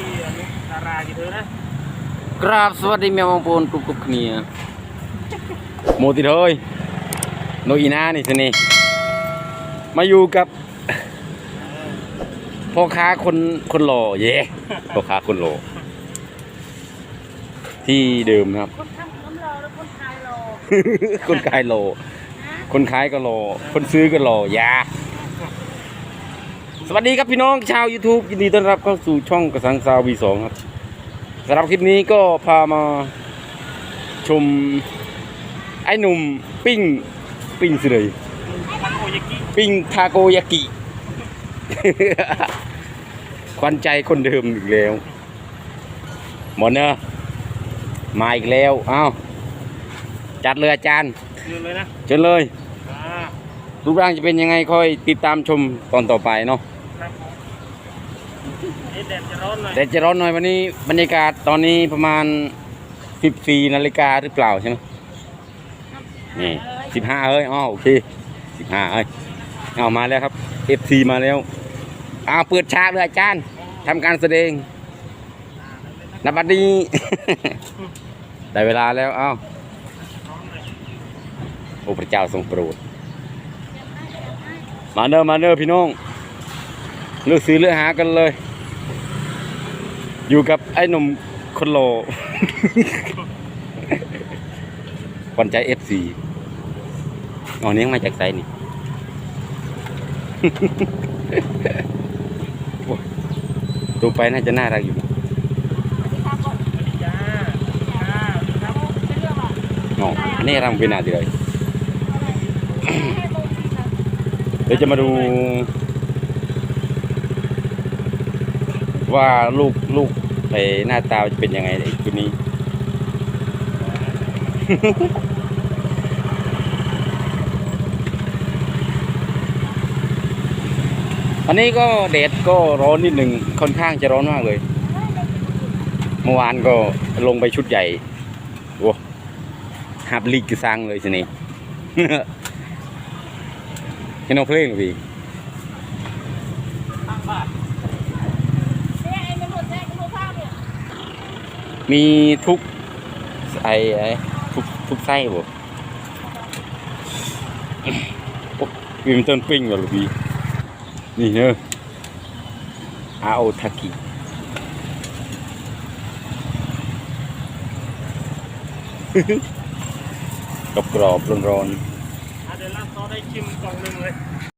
ดีอันนี้ดารากี่เธอนะกราบสวัสดีแม่บางปูนกรุบกรุบគ្នាโมติดเฮ้ยโนอีนานี่สินี่มาอยู่กับพ่อค้าคนคนหล่อเย่พ่อค้าคนหล่อที่เดิมนะครับ คนทำน้ำรอแล้วคนขายรอคนขายหล่อคนขายก็หล่อคนซื้อก็หล่อยา สวัสดีครับพี่น้องชาว YouTube ยินดีต้อนรับเข้าสู่ช่องกระสังซาววีสองครับสำหรับคลิปนี้ก็พามาชมไอ้หนุ่มปิ้ง ปิ้งสิเลยทาโกยากิปิ้งทาโกยากิ ควันใจคนเดิมอีกแล้ว หมดเนอะมาอีกแล้วอ้าวจัดเลยอาจารย์ยืนเลยนะเชิญเลยอ่ารูปร่างจะเป็นยังไงค่อยติดตามชมตอนต่อไปเนาะ ครับนี่แดดจะร้อนหน่อยแต่จะร้อนหน่อยวันนี้บรรยากาศตอนนี้ประมาณ 14นาฬิกาหรือเปล่าใช่ไหมนี่15เอ้ยอ๋อโอเค15เอ้ยเอามาแล้วครับ FC มาแล้วอ้าวเปิดฉากเลยอาจารย์ทำการแสดงนบัดนี้ ได้เวลาแล้วอ้าวร้อนเลยโอ้พระเจ้าทรงโปรดมาเนอร์มาเนอร์พี่น้อง เลือกซื้อเลือกหากันเลย อยู่กับไอ้หนุ่มคนโลขวัญใจเอฟซีอ๋อเนี้ยมาจากไซนี่ดูไปน่าจะน่ารักอยู่น้อ๋อนี่รำเป็นอะไรเลย เดี๋ยวจะมาดู ว่าลูกลูกไปหน้าตาจะเป็นยังไงไอ้ตัวนี้ อันนี้ก็แดดก็ร้อนนิดหนึ่งค่อนข้างจะร้อนมากเลย เมื่อวานก็ลงไปชุดใหญ่โอ้หับลีกกระซังเลยสินี่เห็นเอาเพลงหรือพี่ ตั้งบ้าน เนี่ยไอ้มันหมดแรงกูภาพเนี่ย มีทุกไอ้ไอ้ทุกทุกไส้บ่โอ้มีมันต้นปิ้งเหรอลูกพี่นี่เนอะอาโอทากิกรอบกรอบร้อนร้อนอะเดี๋ยวรับซอสได้ชิมกล่องหนึ่งเลย